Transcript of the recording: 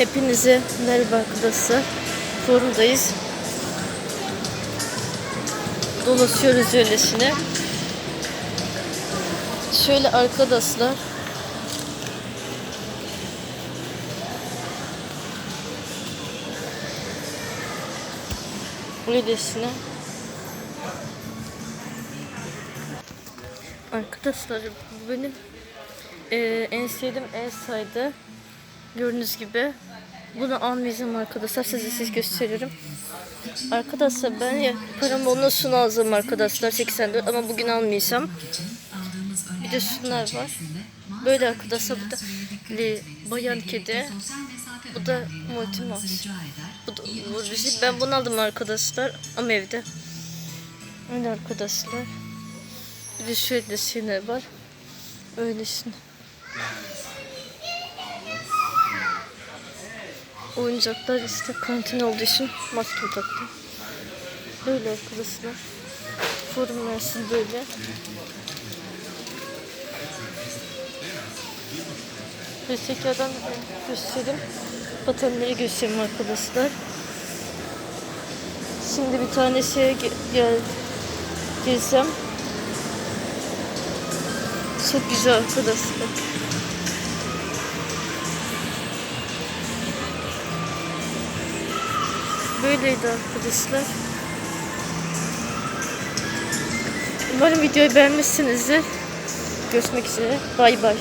Hepinize merhaba arkadaşlar. Forumdayız. Dolaşıyoruz öylesine. Şöyle arkadaşlar. Öylesine. Arkadaşlar bu benim eee, en sevdiğim Elsa'ydı. Gördüğünüz gibi. Bunu almayacağım arkadaşlar. Size siz gösteririm. Arkadaşlar ben ya param onunla şunu alacağım arkadaşlar 84 ama bugün almayacağım. Bir de şunlar var. Böyle arkadaşlar bu da li, bayan kedi. Bu da multimax. Bu da bu ben bunu aldım arkadaşlar ama evde. Öyle arkadaşlar. Bir de şöyle şeyler var. Öylesine. Oyuncaklar işte kantin olduğu için maske taktım. Böyle arkadaşlar. Forum versin böyle. Ve tekrardan göstereyim. Patenleri göstereyim arkadaşlar. Şimdi bir tane şeye ge- gel gezeceğim. Çok güzel arkadaşlar. Böyleydi arkadaşlar. Umarım videoyu beğenmişsinizdir. Görüşmek üzere. Bay bay.